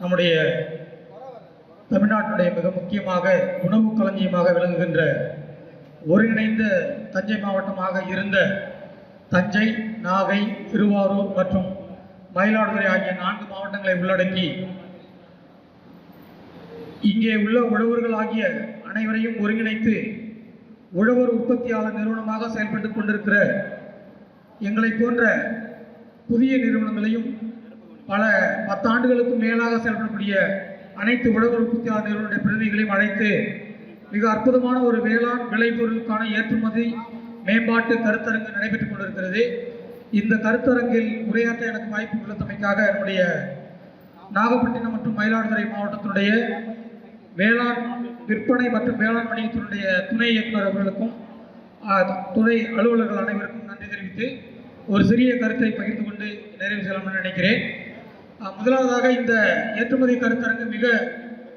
நம்முடைய தமிழ்நாட்டினுடைய மிக முக்கியமாக உணவு களஞ்சியமாக விளங்குகின்ற ஒருங்கிணைந்த தஞ்சை மாவட்டமாக இருந்த தஞ்சை நாகை திருவாரூர் மற்றும் மயிலாடுதுறை ஆகிய நான்கு மாவட்டங்களை உள்ளடக்கி இங்கே உள்ள உழவர்கள் ஆகிய அனைவரையும் ஒருங்கிணைத்து உழவர் உற்பத்தியாளர் நிறுவனமாக செயல்பட்டுக் கொண்டிருக்கிற எங்களை போன்ற புதிய நிறுவனங்களையும் பல பத்தாண்டுகளுக்கு மேலாக செயல்படக்கூடிய அனைத்து உலக உற்பத்தியாளர் நிறுவனங்களுடைய பிரதிநிதிகளையும் அழைத்து மிக அற்புதமான ஒரு வேளாண் விளைபொருளுக்கான ஏற்றுமதி மேம்பாட்டு கருத்தரங்கு நடைபெற்றுக் கொண்டிருக்கிறது. இந்த கருத்தரங்கில் உரையாற்ற எனக்கு வாய்ப்பு உள்ளத்தமைக்காக என்னுடைய நாகப்பட்டினம் மற்றும் மயிலாடுதுறை மாவட்டத்தினுடைய வேளாண் விற்பனை மற்றும் வேளாண் வணிகத்தினுடைய துணை இயக்குநர் அவர்களுக்கும் துணை அலுவலர்கள் அனைவருக்கும் நன்றி தெரிவித்து ஒரு சிறிய கருத்தை பகிர்ந்து கொண்டு நிறைவு செல்லணும்னு நினைக்கிறேன். முதலாவதாக இந்த ஏற்றுமதி கருத்தரங்கு மிக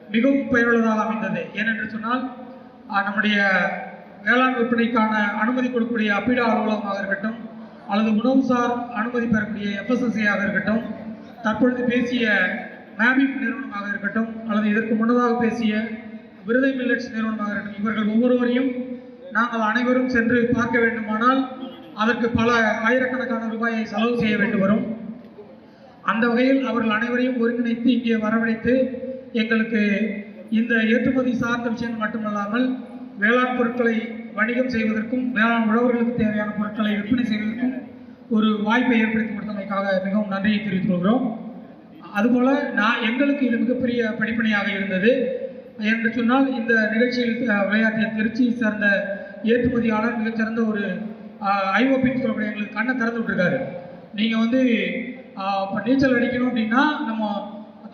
மிகவும் பயனுள்ளதாக அமைந்தது. ஏனென்று சொன்னால் நம்முடைய வேளாண் விற்பனைக்கான அனுமதி கொடுக்கக்கூடிய அப்பிடா அலுவலகமாக இருக்கட்டும் அல்லது உணவுசார் அனுமதி பெறக்கூடிய எஃப்எஸ்எஸ்ஐயாக இருக்கட்டும் தற்பொழுது பேசிய மேபிக் நிறுவனமாக இருக்கட்டும் அல்லது இதற்கு முன்னதாக பேசிய விருதை மில்லட்ஸ் நிறுவனமாக இருக்கட்டும் இவர்கள் ஒவ்வொருவரையும் நாங்கள் அனைவரும் சென்று பார்க்க வேண்டுமானால் அதற்கு பல ஆயிரக்கணக்கான ரூபாயை செலவு செய்ய வேண்டு வரும் அந்த வகையில் அவர்கள் அனைவரையும் ஒருங்கிணைத்து இங்கே வரவழைத்து எங்களுக்கு இந்த ஏற்றுமதி சார்ந்த விஷயங்கள் மட்டுமல்லாமல் வேளாண் பொருட்களை வணிகம் செய்வதற்கும் வேளாண் உழவர்களுக்கு தேவையான பொருட்களை விற்பனை செய்வதற்கும் ஒரு வாய்ப்பை ஏற்படுத்தி கொடுத்தமைக்காக மிகவும் நன்றியை தெரிவித்துக் கொள்கிறோம். அதுபோல் நான் எங்களுக்கு இது மிகப்பெரிய படிப்பனையாக இருந்தது. என்று சொன்னால் இந்த நிகழ்ச்சியில் விளையாட்டிய திருச்சியை சேர்ந்த ஏற்றுமதியாளர் மிகச்சிறந்த ஒரு ஐஓபின்னு சொல்லக்கூடிய எங்களுக்கு கண்ணை திறந்து விட்டுருக்காரு. நீங்கள் வந்து இப்போ நீச்சல் அடிக்கணும் அப்படின்னா நம்ம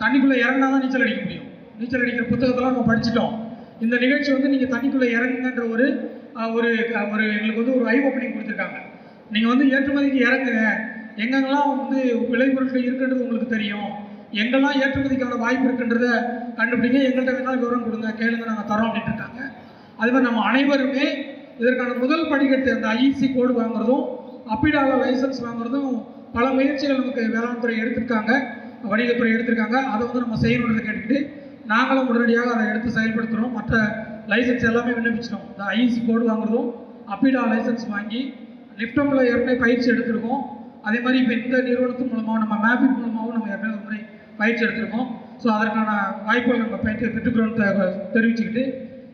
தண்ணிக்குள்ளே இறங்கினா தான் நீச்சல் அடிக்க முடியும். நீச்சல் அடிக்கிற புத்தகத்தெல்லாம் நம்ம படிச்சிட்டோம். இந்த நிகழ்ச்சி வந்து நீங்கள் தண்ணிக்குள்ளே இறங்குங்கன்ற ஒரு ஒரு ஒரு எங்களுக்கு வந்து ஒரு ஐ ஓப்பனிங் கொடுத்துருக்காங்க. நீங்கள் வந்து ஏற்றுமதிக்கு இறங்குங்க. எங்கெங்கெல்லாம் வந்து விளைபொருட்கள் இருக்குன்றது உங்களுக்கு தெரியும். எங்கெல்லாம் ஏற்றுமதிக்கான வாய்ப்பு இருக்குன்றத கண்டுபிடிங்க. எங்கள்கிட்ட வேணாலும் விவரம் கொடுங்க. கேளுங்க நாங்கள் தரோம் அப்படின்ட்டு இருக்காங்க. அது மாதிரி நம்ம அனைவருமே இதற்கான முதல் படிக்கட்டு அந்த ஐஇசி கோடு வாங்குறதும் அப்பிடாவில் லைசன்ஸ் வாங்குறதும் பல முயற்சிகள் நமக்கு வேளாண் துறை எடுத்திருக்காங்க வணிகத்துறை எடுத்திருக்காங்க. அதை வந்து நம்ம செய்யணுன்றதை கேட்டுக்கிட்டு நாங்களும் உடனடியாக அதை எடுத்து செயல்படுத்துகிறோம் மற்ற லைசன்ஸ் எல்லாமே விண்ணப்பிச்சிட்டோம். இந்த ஐசி கோடு வாங்குறதும் அப்பிடா லைசன்ஸ் வாங்கி லிப்டமில் ஏற்கனவே பயிற்சி எடுத்திருக்கோம். அதே மாதிரி இப்போ இந்த நிறுவனத்தின் மூலமாகவும் நம்ம மேபிக் மூலமாகவும் நம்ம ஏற்கனவே ஒரு முறை பயிற்சி எடுத்திருக்கோம். ஸோ அதற்கான வாய்ப்புகள் நம்ம பயிற்சி பெற்றுக்கிறோம்னு தெரிவிச்சுக்கிட்டு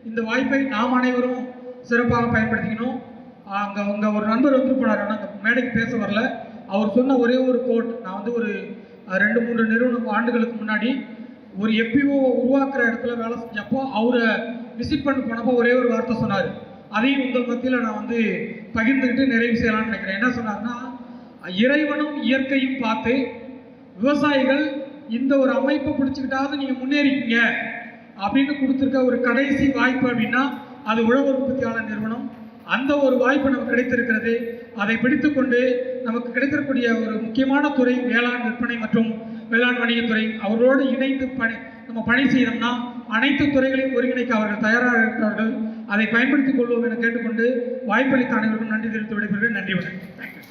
இந்த வாய்ப்பை நாம் அனைவரும் சிறப்பாக பயன்படுத்திக்கணும். அங்கே உங்கள் ஒரு நண்பர் வந்து போனார். ஆனால் அந்த மேடைக்கு பேச வரல. அவர் சொன்ன ஒரே ஒரு கோட் நான் வந்து ஒரு ரெண்டு மூன்று நிறுவனம் ஆண்டுகளுக்கு முன்னாடி ஒரு எப்பிஓ உருவாக்குற இடத்துல வேலை செஞ்சப்போ அவரை விசிட் பண்ண போனப்போ ஒரே ஒரு வார்த்தை சொன்னார். அதையும் உங்கள் மத்தியில் நான் வந்து பகிர்ந்துக்கிட்டு நிறைவு செய்யலாம்னு நினைக்கிறேன். என்ன சொன்னார்னா இறைவனும் இயற்கையும் பார்த்து விவசாயிகள் இந்த ஒரு அமைப்பை பிடிச்சிக்கிட்டாவது நீங்கள் முன்னேறிக்கீங்க அப்படின்னு கொடுத்துருக்க ஒரு கடைசி வாய்ப்பு அப்படின்னா அது உழவர் உற்பத்தியாளர் நிறுவனம். அந்த ஒரு வாய்ப்பு நமக்கு கிடைத்திருக்கிறது. அதை பிடித்துக்கொண்டு நமக்கு கிடைத்திருக்கூடிய ஒரு முக்கியமான துறை வேளாண் விற்பனை மற்றும் வேளாண் வணிகத்துறை அவர்களோடு இணைந்து பணி நம்ம பணி செய்தோம்னா அனைத்து துறைகளையும் ஒருங்கிணைக்க அவர்கள் தயாராக இருக்கிறார்கள். அதை பயன்படுத்திக் கொள்வோம் என கேட்டுக்கொண்டு வாய்ப்பளித்த அனைவருக்கும் நன்றி தெரிவித்து விடைபெறுகிறேன். நன்றி வணக்கம். தேங்க்யூ